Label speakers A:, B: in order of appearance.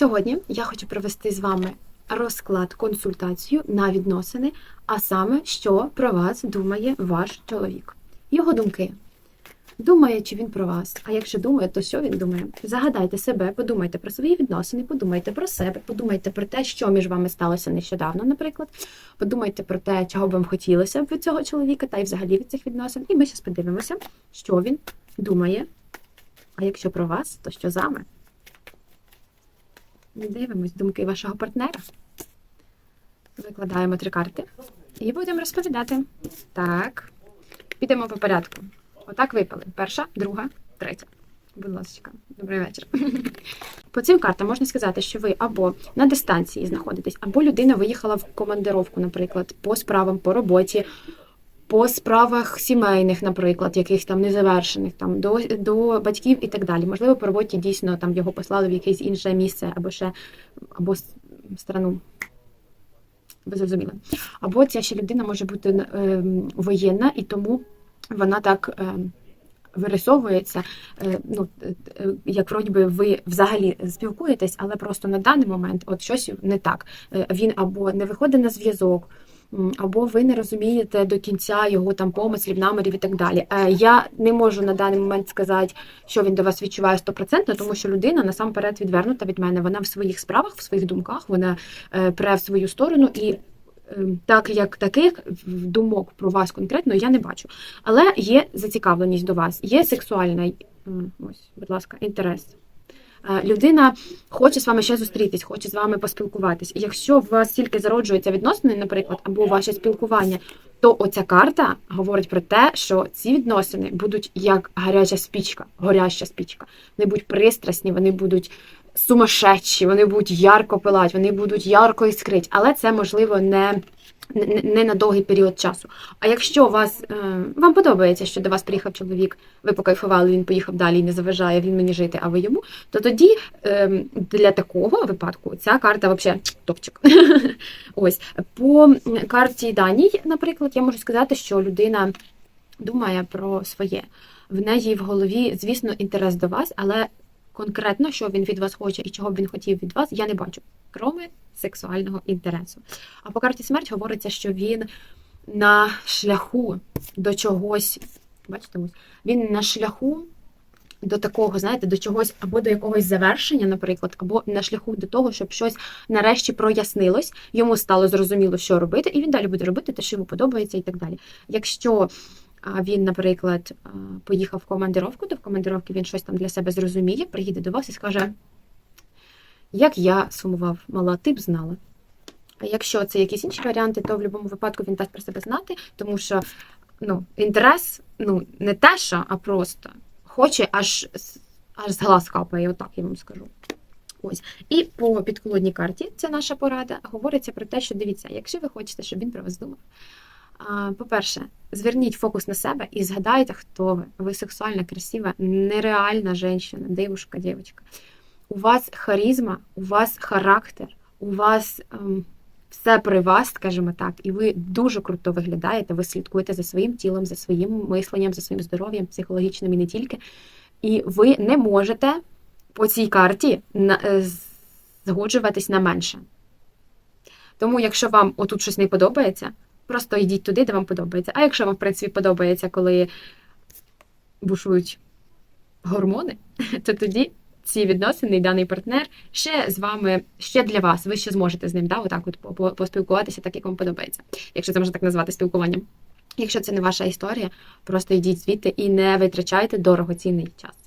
A: Сьогодні я хочу провести з вами розклад, консультацію на відносини, а саме, що про вас думає ваш чоловік. Його думки. Думає, чи він про вас. А якщо думає, то що він думає? Загадайте себе, подумайте про свої відносини, подумайте про себе, подумайте про те, що між вами сталося нещодавно, наприклад. Подумайте про те, чого б вам хотілося від цього чоловіка, та й взагалі від цих відносин. І ми зараз подивимося, що він думає. А якщо про вас, то що заме? Дивимось думки вашого партнера. Викладаємо три карти і будемо розповідати. Так. Підемо по порядку. Отак випали. Перша, друга, третя. Будь ласка, добрий вечір. По цим картам можна сказати, що ви або на дистанції знаходитесь, або людина виїхала в командировку, наприклад, по справам, по роботі, по справах сімейних, наприклад, яких там незавершених, там до, до батьків і так далі. Можливо, по роботі дійсно там його послали в якесь інше місце або ще або страну. Ви зрозуміли. Або ця ще людина може бути ем, воєнна, і тому вона так ем, вирисовується. е, ну, е, е, як вроді би ви взагалі спілкуєтесь, але просто на даний момент от щось не так. Е, Він або не виходить на зв'язок, або ви не розумієте до кінця його там помислів, намірів і так далі. Е, Я не можу на даний момент сказати, що він до вас відчуває стопроцентно, тому що людина насамперед відвернута від мене. Вона в своїх справах, в своїх думках, вона е, пре в свою сторону і. е, Так як таких думок про вас конкретно я не бачу. Але є зацікавленість до вас, є сексуальний ось, будь ласка, інтерес. Е, Людина хоче з вами ще зустрітись, хоче з вами поспілкуватись. Якщо у вас тільки зароджуються відносини, наприклад, або ваше спілкування, то оця карта говорить про те, що ці відносини будуть як гаряча спічка, горяща спічка. Вони будуть пристрасні, вони будуть сумасшедші, вони будуть ярко пилати, вони будуть ярко іскрить, але це можливо не. Не на довгий період часу. А якщо вас е, вам подобається, що до вас приїхав чоловік, ви покайфували, він поїхав далі і не заважає, він мені жити, а ви йому, то тоді е, для такого випадку ця карта взагалі топчик. Ось по карті Даній, наприклад, я можу сказати, що людина думає про своє. В неї в голові, звісно, інтерес до вас, але конкретно, що він від вас хоче і чого б він хотів від вас, я не бачу, кроме сексуального інтересу. А по карті смерть говориться, що він на шляху до чогось, бачите, він на шляху до такого, знаєте, до чогось або до якогось завершення, наприклад, або на шляху до того, щоб щось нарешті прояснилось, йому стало зрозуміло, що робити, і він далі буде робити те, що йому подобається, і так далі. Якщо а, він, наприклад, поїхав в командировку, то в командировці він щось там для себе зрозуміє, приїде до вас і скаже: як я сумував, мала, ти б знала. А якщо це якісь інші варіанти, то в будь-якому випадку він дасть про себе знати, тому що ну, інтерес ну, не те, що, а просто хоче аж, аж з глаз капає, отак я вам скажу. Ось. І по підколодній карті, це наша порада, говориться про те, що дивіться, якщо ви хочете, щоб він про вас думав. По-перше, зверніть фокус на себе і згадайте, хто ви. Ви сексуальна, красива, нереальна жінка, дівушка, дівчинка. У вас харизма, у вас характер, у вас ем, все при вас, скажімо так, і ви дуже круто виглядаєте, ви слідкуєте за своїм тілом, за своїм мисленням, за своїм здоров'ям, психологічним і не тільки. І ви не можете по цій карті е, згоджуватись на менше. Тому, якщо вам отут щось не подобається, просто йдіть туди, де вам подобається. А якщо вам, в принципі, подобається, коли бушують гормони, то тоді ці відносини і даний партнер ще з вами, ще для вас. Ви ще зможете з ним да, отак от по- по- поспілкуватися, так як вам подобається, якщо це можна так назвати спілкуванням. Якщо це не ваша історія, просто йдіть звідти і не витрачайте дорогоцінний час.